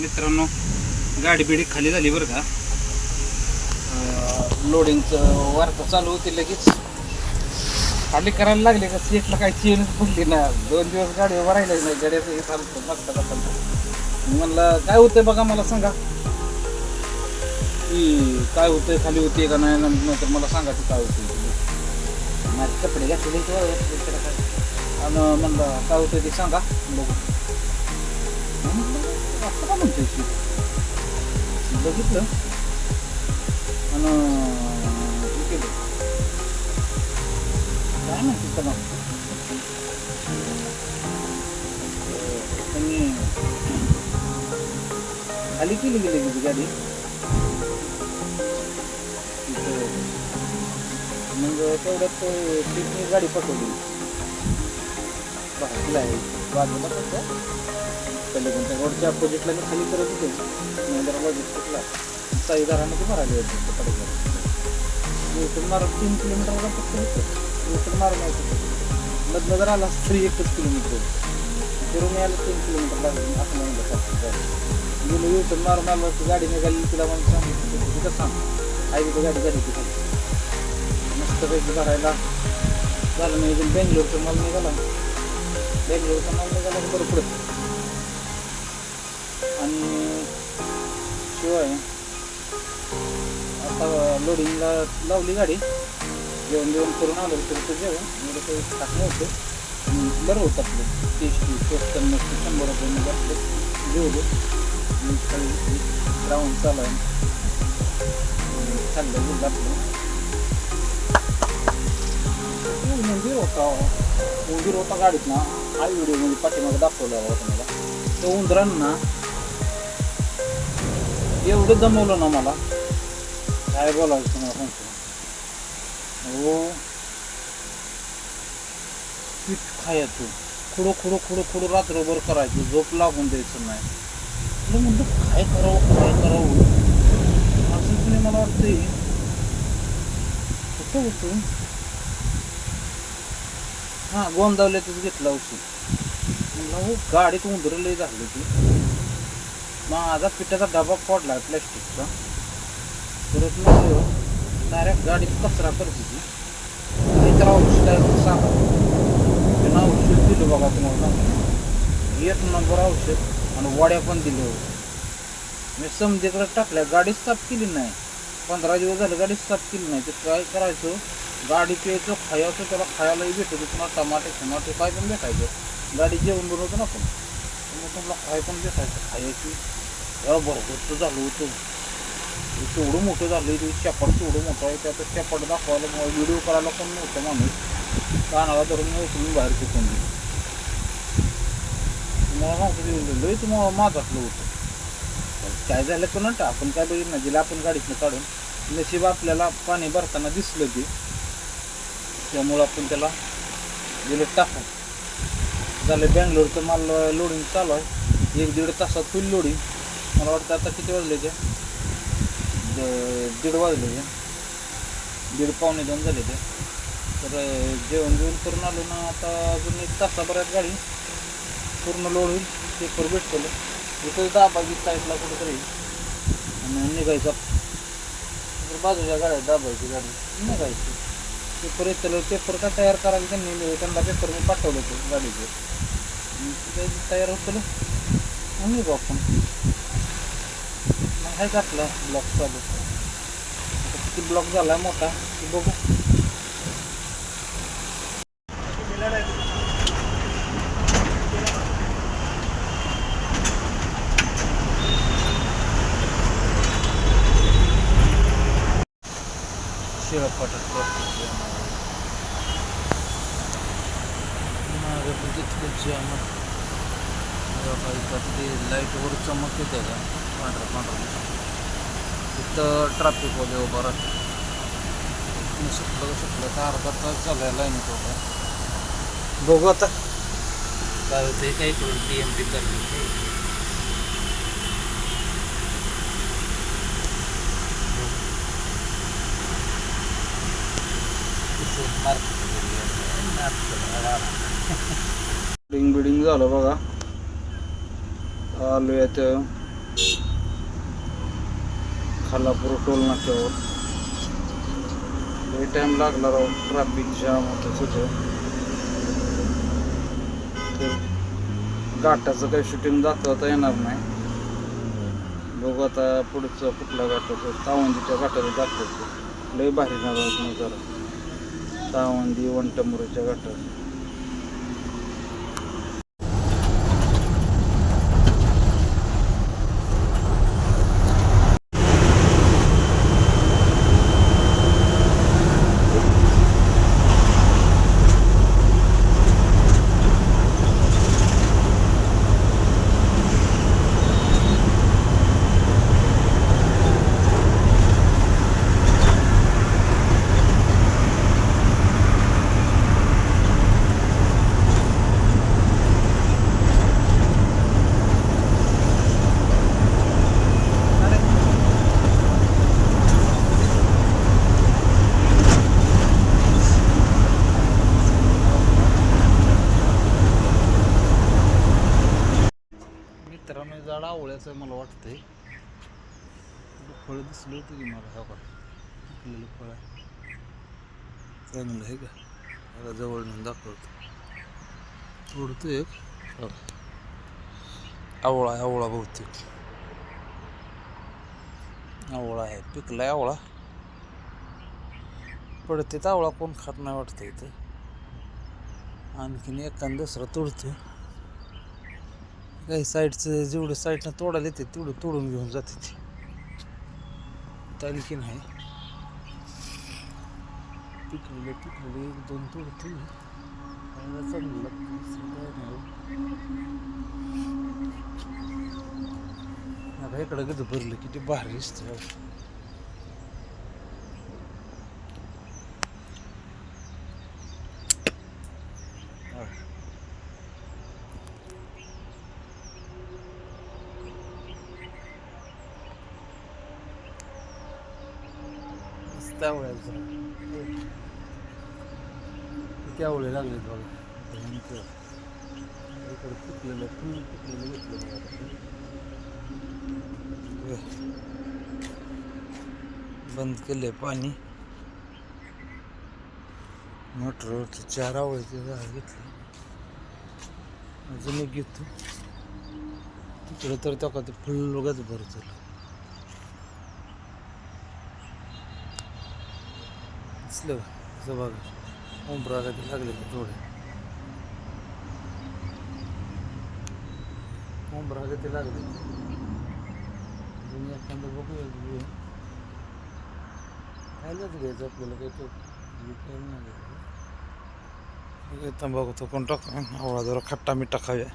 मित्रांनो गाडी बिडी खाली झाली बरं का. लोडिंगचं वार्ता चालू होती लगेच. खाली करायला लागले का? सीटला काय चेन पडली ना. दोन दिवस गाडी उभं राहिली नाही. गाड्याचं हे चालतं बघता बघता म्हणलं काय होतंय बघा मला सांगा. की काय होतंय? खाली होते का नाही? नंतर मला सांगा की काय होतं माझे कपडे घातलेले आणि म्हणलं काय होतंय ते सांगा बघू. असं का म्हणतोय बघितलं आणि केलं काय म्हणते त्याला त्यांनी खाली केली गेली गेली गाडी मग तेवढ्यात तिथली गाडी पटवली बाजूला आहे बाजूला कसं पलीकडच्या रोडच्या अपोजिटला मी खाली करत होते. महिंद्रा डिस्ट्रिक्टला सुटला साईदारामध्ये भरायला होते. पलीकडे न्यूटन मारून तीन किलोमीटरला फक्त होतं. न्यूटन मारून यायचं लग्न जर आला तरी एकच किलोमीटर फिरून यायला तीन किलोमीटर लागलं. असं म्हणलं गेलो न्यूटन मारून आलो की गाडी निघाली. तिला मग सांगितलं तिथं सांग आई तिथं गाडी गाडी तिथं. मस्तपैकी भरायला झालं. नाही इथून बेंगलोरचं माल निघाला. बेंगलोरचा माल निघाला बरोबर आणि शिवाय आता लोडिंगला लावली गाडी. जेवण जेवण करून आलं तर ते जेवण. म्हणजे काही टाकलं होतं. बरं होतं आपलं. टेस्टी स्वस्त मस्त शंभर रुपये आपलं जेवलो. वीस चाळीस राऊंड चालू आहे. चाललं गेलं आपलं. हो, म्हणजे हो मंदिर होता मंदिर होता गाडीत ना हा व्हिडिओ म्हणजे पाठीमागं दाखवला होता मला. तो उंदरांना एवढं जमवलं ना मला. काय बोलायचं तुम्हाला सांगतो. हो पीठ खायचं. खुडो खुडो खुडो खुडो रात्रभर करायचं. झोप लागून द्यायचं नाही. तुला म्हणतो काय करावं काय करावं? असं तुम्ही मला वाटतंय. कुठं होतं हां गोंदावल्यातच घेतला उशीर. म्हणलं हो गाडीत उंदरं लय झाली ती माझा पिठाचा डबा पडला प्लॅस्टिकचा. परत मग डायरेक्ट गाडीत कचरा करते ती त्याला औषध आहे सांगा त्यांना औषध दिलं बघा तुम्हाला. एक नंबर औषध आणि वड्या पण दिल्या मी समजेकडे टाकल्या गाडी साफ केली नाही. पंधरा दिवस झाले गाडी साफ केली नाही. ते काय करायचं. गाडी प्यायचं खायचं त्याला खायलाही भेटत तुम्हाला टमाटे टमाटे काय पण भेटायचं. गाडी जेवण बनवतो ना आपण. तुम्हाला काय पण भेटायचं खायची. या बरोबर झालं होतं. तेवढं मोठं झालं ते शेपाट तेवढं मोठं आहे. त्यात शेपाट दाखवायला मला व्हिडिओ करायला पण नव्हतं माणूस. कानाला धरून उचलून बाहेर फेकून दिलं. तुम्हाला सांगतो लई तुम्हाला माझातलं होतं. काय झालं पण नव्हतं आपण काय बघितलं नाही. दिलं आपण गाडीतनं काढून. नशीब आपल्याला पाणी भरताना दिसलं ते. त्यामुळं आपण त्याला दिलं टाकू झालं बँगलोरचं माल लोडिंग चालू आहे. एक दीड तासात फुल लोडिंग मला वाटतं आता किती वाजले ते? दीड वाजले ते. दीड पावणे दोन झाले ते. तर जेवण जेवण करून आलो ना आता अजून एक तासाभरात गाडी. पूर्ण लोड होईल. पेपर भेटतो इथं दाबागी साईडला कुठेतरी आणि निघायचं. तर बाजूच्या गाड्या दाबायची गाडी. निघायची. पेपर येतलं पेपर का तयार करायला त्यांनी त्यांना पेपर मी पाठवलं होतं गाडीचे. तयार होतं म्हणून निघू आपण. मग आहे का आपला ब्लॉक चालू किती ब्लॉक झाला मोठा ते बघू. शिळा फाटक जाम बघा इथं ते लाईटवर चमक येते का? पांढरा पांढरा. तिथं ट्रॅफिक वगैरे उभं राहतं सुटलं सुटलं तर अर्धा तास झालाय लाईनीत होता बघू आता. काय होतं काय करून टी एम टी करली बिडिंग बिडिंग झालं बघा. आलो यात. खालापूर टोल नाक्यावर. लई टाइम लागला राव. ट्रॅफिक जाम होतं सगळं. तर घाटाचं काही शूटिंग दाखवता येणार नाही. बघू आता पुढचं कुठल्या घाटाचं तावंदीच्या घाटाचं दाखवतो. लय भारी जागा जरा. तावंदी वंटमुरीच्या घाटात आवळ्याचं आहे मला वाटतंय. फळ दिसलं होतं की मला हा का पिकलेलं फळ. आहे चांगलं आहे का? मला जवळ नेऊन दाखवतो. तोडतो एक. हो. आवळा आहे आवळा बहुतेक. आवळा आहे. पिकलाय आवळा. पडते तर आवळा कोण खात नाही वाटतं इथं. आणखीन एखाद दुसरा तोडतो काही साईडचं जेवढं साईडनं तोडायला येते तेवढं तोडून घेऊन जाते ते. तालकी नाही पिकलेले पिकलेले एक दोन तोडते चांगलं आता इकडं कधी भरलं किती भारी दिसतं हो. हा. किती आवळे लागले भयंकर. इकडे पिकलेलं फुल पिकलेलं घेतलं. बंद केले पाणी. मोटरवरती चार आवळ्याचे झाड घेतले. अजून एक घेतो. तिकडे तर त्या ते फुल बघाच बरं झालं दिसलं असं बघा उंबरा कधी लागले का थोडे. उंबरा लागले. अजून एखादं बघूया खायलाच घ्यायचं आपल्याला काही तो विकायला नाही. घ्यायचं. हे तंबाखू तो कोण टाक? आवळा जरा खट्टा मीठ टाकाव्या